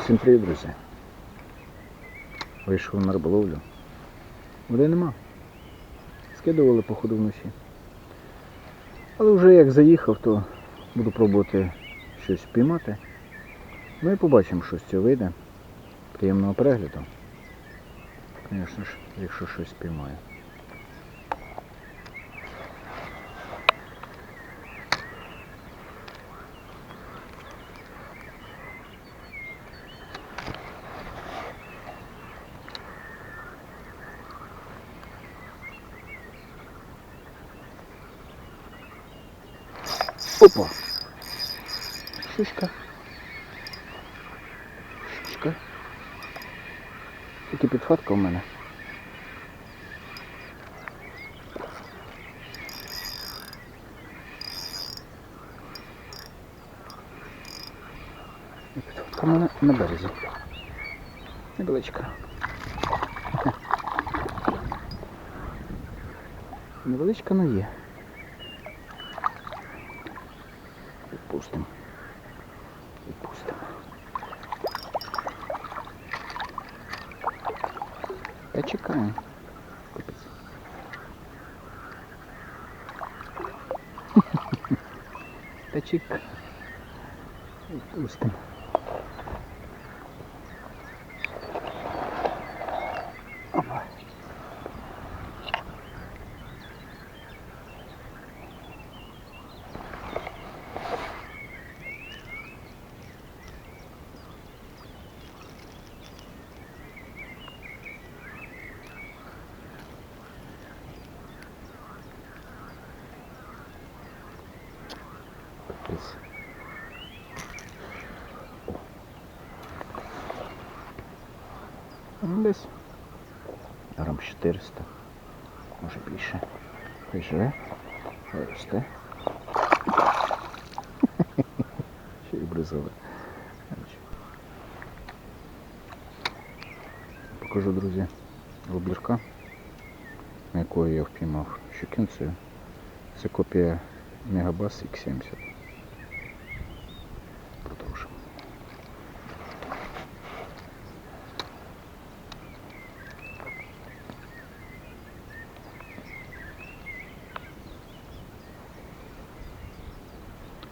Всім привіт, друзі. Вийшов на риболовлю. Води нема. Скидували походу вночі. Але вже як заїхав, то буду пробувати щось впіймати. Ну і побачимо, що з цього вийде. Приємного перегляду. Звісно ж, якщо щось спіймаю. Опа! Щучка. Щучка. Тільки підхватка у мене. Підхватка у мене на березі. Невеличка. Невеличка, але є. Відпустимо. Відпустимо. Та чекаємо. Та чекаємо. Відпустимо. Капець. Ну, Десь грам 400, може більше. Хай живе, росте. Ще й бризове. Покажу, друзі, воблерка, на якої я впіймав щукінцею. Це копія Мегабас X70.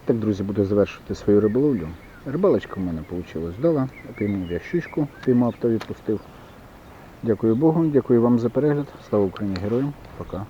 Так, друзі, буду завершувати свою риболовлю. Рибалочка в мене вийшла вдала. Піймав я щучку, піймав та відпустив. Дякую Богу, дякую вам за перегляд. Слава Україні героям. Пока.